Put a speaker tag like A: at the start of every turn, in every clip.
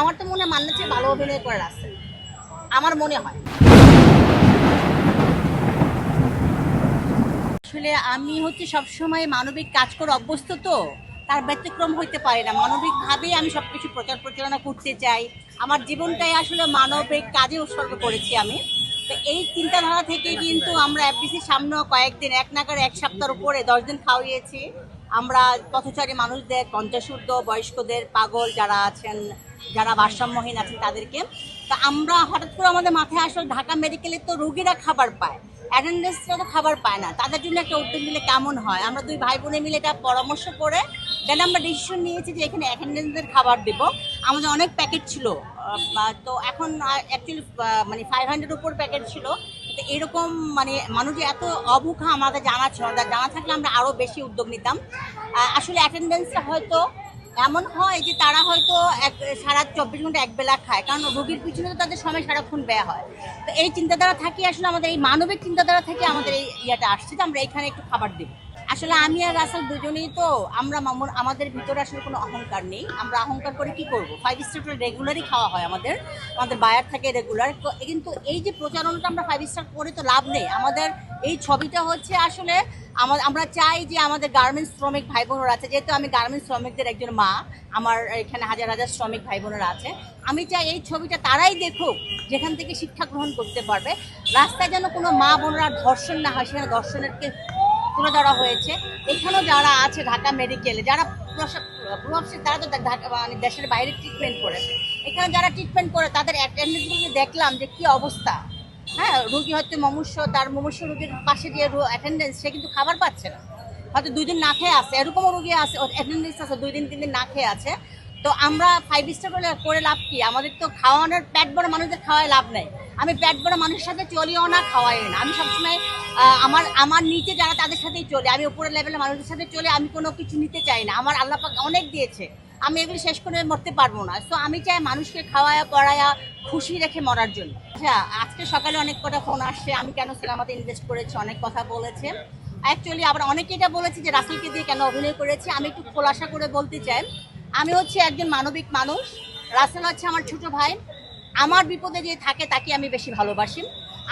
A: আমার তো মনে হয় মান্না চেয়ে ভালো অভিনয় করে রাসেল আমার মনে হয়। আসলে আমি হচ্ছে সবসময় মানবিক কাজ করে অভ্যস্ত তো, তার ব্যতিক্রম হইতে পারে না। মানবিকভাবেই আমি সব কিছু প্রচার প্রচারণা করতে চাই। আমার জীবনটাই আসলে মানবিক কাজে উৎসর্গ করেছি আমি। তো এই চিন্তাধারা থেকে কিন্তু আমরা এফবিসির সামনেও কয়েকদিন, এক নাগার এক সপ্তাহের উপরে দশ দিন খাওয়িয়েছি। আমরা পথচারী মানুষদের কণ্ঠশুদ্ধ বয়স্কদের, পাগল যারা আছেন যারা ভারসাম্যহীন আছেন তাদেরকে। তা আমরা হঠাৎ করে আমাদের মাথায় আসলে ঢাকা মেডিকেলে তো রোগীরা খাবার পায়। অ্যাটেন্ডেন্সরা তো খাবার পায় না। তাদের জন্য একটা উদ্যোগ নিলে কেমন হয়? আমরা দুই ভাই বোনে মিলে এটা পরামর্শ করে দেন আমরা ডিসিশন নিয়েছি যে এখানে অ্যাটেন্ডেন্সদের খাবার দেব। আমাদের অনেক প্যাকেট ছিল। তো এখন অ্যাকচুয়ালি মানে ফাইভ হান্ড্রেড উপর প্যাকেট ছিল। তো এরকম মানে মানুষ এত অভুখা আমাদের জানা ছিল জানা থাকলে আমরা আরও বেশি উদ্যোগ নিতাম। আসলে অ্যাটেন্ডেন্সটা হয়তো এমন হয় যে তারা হয়তো এক, সারা চব্বিশ ঘণ্টা এক বেলা খায়। কারণ রোগীর পিছনে তো তাদের সময় সারাক্ষণ ব্যয় হয়। তো এই চিন্তাধারা থাকি আসলে আমাদের এই মানবিক চিন্তাধারা থেকে আমাদের এই ইয়েটা আসছে যে আমরা এখানে একটু খাবার দিই আসলে আমি আর রাসেল দুজনেই তো আমরা আমাদের ভিতরে আসলে কোনো অহংকার নেই। আমরা অহংকার করে কি করব? ফাইভ স্টার রেগুলারই খাওয়া হয় আমাদের। আমাদের বায়ার থাকে রেগুলার কিন্তু এই যে প্রচারণাটা আমরা ফাইভ স্টার করে তো লাভ নেই। আমাদের এই ছবিটা হচ্ছে আসলে আমার আমরা চাই যে আমাদের গার্মেন্টস শ্রমিক ভাই বোনেরা আছে। যেহেতু আমি গার্মেন্টস শ্রমিকদের একজন মা, আমার এখানে হাজার হাজার শ্রমিক ভাই বোনেরা আছে। আমি চাই এই ছবিটা তারাই দেখুক যেখান থেকে শিক্ষা গ্রহণ করতে পারবে। রাস্তায় যেন কোনো মা বোনরা ধর্ষণ না হয়, সেখানে ধর্ষণেরকে তুলে ধরা হয়েছে। এখানেও যারা আছে ঢাকা মেডিকেলে যারা প্রভাবশালী, তারা তো মানে দেশের বাইরে ট্রিটমেন্ট করেছে। এখানে যারা ট্রিটমেন্ট করে, তাদের অ্যাটেন্ডেন্সগুলো দেখলাম যে কি অবস্থা হ্যাঁ রুগী হয়তো মমুষ্য তার মমুষ্য রুগীর পাশে যে অ্যাটেন্ডেন্স সে কিন্তু খাবার পাচ্ছে না। হয়তো দুই দিন না খেয়ে আছে এরকমও রুগী আছে অ্যাটেন্ডেন্স আছে, দুই দিন, তিন দিন না খেয়ে আছে। তো আমরা ফাইভ স্টার করে লাভ কি? আমাদের তো খাওয়ানোর প্যাট বড় মানুষদের খাওয়ায় লাভ নেই। আমি পেট বড় মানুষের সাথে চলিও না খাওয়াই না। আমি সবসময় আমার আমার নিচে যারা তাদের সাথেই চলে, আমি উপরের লেভেলের মানুষের সাথে চলে আমি কোনো কিছু নিতে চাই না। আমার আল্লাহ পাক অনেক দিয়েছে। আমি এগুলো শেষ করে মরতে পারব না। তো আমি চাই মানুষকে খাওয়ায়া, পড়ায়া, খুশি রেখে মরার জন্য। আচ্ছা আজকে সকালে অনেক কটা ফোন আসছে। আমি কেন সিনেমাতে ইনভেস্ট করেছি, অনেক কথা বলেছে। অ্যাকচুয়ালি আবার অনেকে এটা বলেছে যে, রাসেলকে দিয়ে কেন অভিনয় করেছি? আমি একটু খোলাসা করে বলতে চাই। আমি হচ্ছে একজন মানবিক মানুষ। রাসেল হচ্ছে আমার ছোট ভাই। আমার বিপদে যে থাকে তাকে আমি বেশি ভালোবাসি।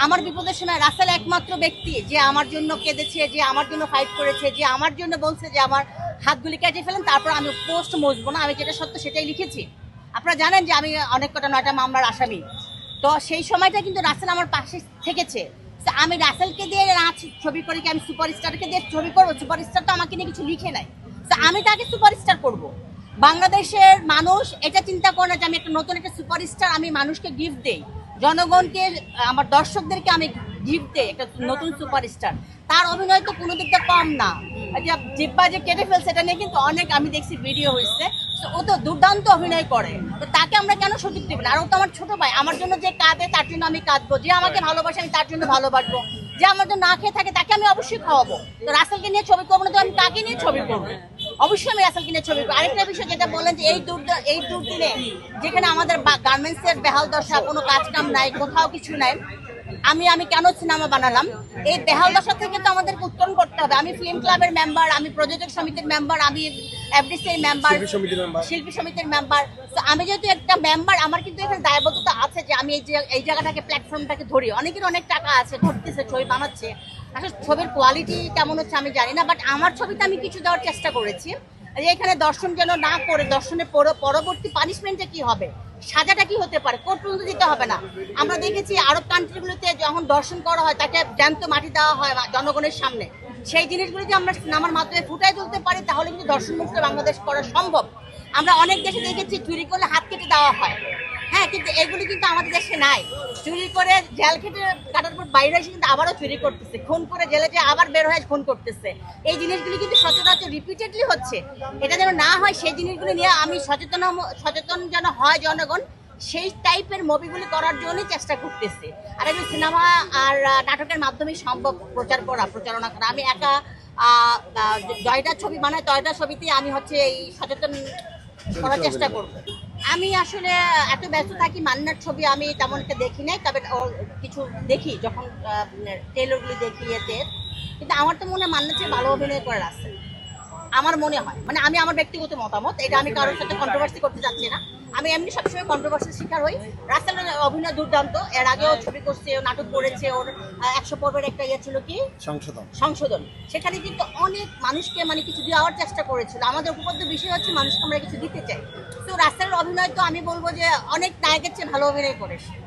A: আমার বিপদের সময় রাসেল একমাত্র ব্যক্তি যে আমার জন্য কেঁদেছে, যে আমার জন্য ফাইট করেছে, যে আমার জন্য বলছে যে আমার হাতগুলি কেটে ফেলেন, তারপর আমি পোস্ট মজবো না, আমি যেটা সত্য সেটাই লিখেছি। আপনারা জানেন যে আমি অনেক কটা নয়টা মামলার আসামি। তো সেই সময়টা কিন্তু রাসেল আমার পাশে থেকেছে। আমি রাসেলকে দিয়ে নাচ ছবি করে কি আমি সুপারস্টারকে দিয়ে ছবি করব? সুপারস্টার তো আমাকে নিয়ে কিছু লিখে তো আমি তাকে সুপারস্টার করব। বাংলাদেশের মানুষ এটা চিন্তা করে না যে আমি একটা নতুন একটা সুপারস্টার, আমি মানুষকে গিফট দেই। জনগণকে, আমার দর্শকদেরকে আমি গিফট দেই একটা নতুন সুপারস্টার। তার অভিনয় তো কোনো দিকটা কম না। জিব্বা যে কেটে ফেলছে, এটা নিয়ে কিন্তু অনেক আমি দেখছি ভিডিও হয়েছে। ও তো দুর্দান্ত অভিনয় করে। তো তাকে আমরা কেন সুযোগ দেব না? আর ও তো আমার ছোট ভাই, আমার জন্য যে কাঁদে তার জন্য আমি কাঁদবো। যে আমাকে ভালোবাসে আমি তার জন্য ভালোবাসবো। যে আমার জন্য না খেয়ে থাকে তাকে আমি অবশ্যই খাওয়াবো। তো রাসেলকে নিয়ে ছবি করব না তো আমি কাকে নিয়ে ছবি করব? অবশ্যই আমি রাসেলকে নিয়ে ছবি আরেকটা বিষয় যেটা বললেন যে এই দূর এই দুর্দিনে যেখানে আমাদের গার্মেন্টসের বেহাল দশা কোনো কাজ কাম নাই কোথাও কিছু নাই আমি আমি কেন সিনেমা বানালাম? এই বেহাল দশা থেকে তো আমাদেরকে উত্তরণ করতে হবে। আমি ফিল্ম ক্লাবের মেম্বার আমি প্রযোজক সমিতির মেম্বার আমি এফডিসির মেম্বার
B: শিল্পী সমিতির
A: মেম্বার তো আমি যেহেতু একটা মেম্বার আমার কিন্তু এখানে দায়বদ্ধতা আছে যে আমি এই যে এই জায়গাটাকে প্ল্যাটফর্মটাকে ধরি। অনেকের অনেক টাকা আছে ধরতেছে ছবি বানাচ্ছে। আসলে ছবির কোয়ালিটি কেমন হচ্ছে আমি জানি না বাট আমার ছবিতে আমি কিছু দেওয়ার চেষ্টা করেছি। যে এখানে দর্শন যেন না করে দর্শনের পর- পরবর্তী পানিশমেন্টটা কি হবে? সাজাটা কি হতে পারে? কোর্ট পর্যন্ত দিতে হবে না। আমরা দেখেছি আরব কান্ট্রিগুলোতে যখন দর্শন করা হয়, তাকে জ্যান্ত মাটি দেওয়া হয় জনগণের সামনে। সেই জিনিসগুলো যদি আমরা সিনেমার মাধ্যমে ফুটাই তুলতে পারি, তাহলে কিন্তু দর্শন মুক্ত বাংলাদেশ করা সম্ভব। আমরা অনেক দেশে দেখেছি চুরি করলে হাত কেটে দেওয়া হয়। হ্যাঁ কিন্তু এগুলি কিন্তু আমাদের দেশে নাই। চুরি করে জেল খেটে কাটার পর বাইরে এসে কিন্তু আবারও চুরি করতেছে। খুন করে জেলে যে আবার বের হয়ে খুন করতেছে। এই জিনিসগুলি কিন্তু সচরাচর রিপিটেডলি হচ্ছে। এটা যেন না হয় সেই জিনিসগুলি নিয়ে আমি সচেতন সচেতন যেন হয় জনগণ সেই টাইপের মুভিগুলি করার জন্যই চেষ্টা করতেছে। আর আমি সিনেমা আর নাটকের মাধ্যমে সম্ভব প্রচার করা প্রচারণা করা। আমি একা জয়টা ছবি বানাই জয়টা ছবিতে আমি হচ্ছে এই সচেতন করার চেষ্টা করব। আমি আসলে এত ব্যস্ত থাকি, মান্নার ছবি আমি তেমন একটা দেখি নাই, তবে কিছু দেখি যখন টেলরগুলি দেখি এতে। কিন্তু আমার তো মনে হয় মান্নার চেয়ে ভালো অভিনয় করার রাখছে আমার মনে হয় মানে আমি আমার ব্যক্তিগত মতামত এটা আমি কারোর সাথে কন্ট্রোভার্সি করতে চাচ্ছি না। আমি এমনি সবসময় কন্ট্রোভার্সির শিকার হই। রাস্তার অভিনয় দুর্দান্ত। এর আগেও ছবি করছে ও নাটক করেছে ওর একশো পর্বের একটা ইয়ে ছিল কি?
B: সংশোধন।
A: সংশোধন। সেখানে কিন্তু অনেক মানুষকে মানে কিছু দেওয়ার চেষ্টা করেছিল। আমাদের উপপাদ্য বিষয় হচ্ছে মানুষকে আমরা কিছু দিতে চাই। তো রাস্তার অভিনয় তো আমি বলব যে অনেক নায়কের চেয়ে ভালো অভিনয় করে সে।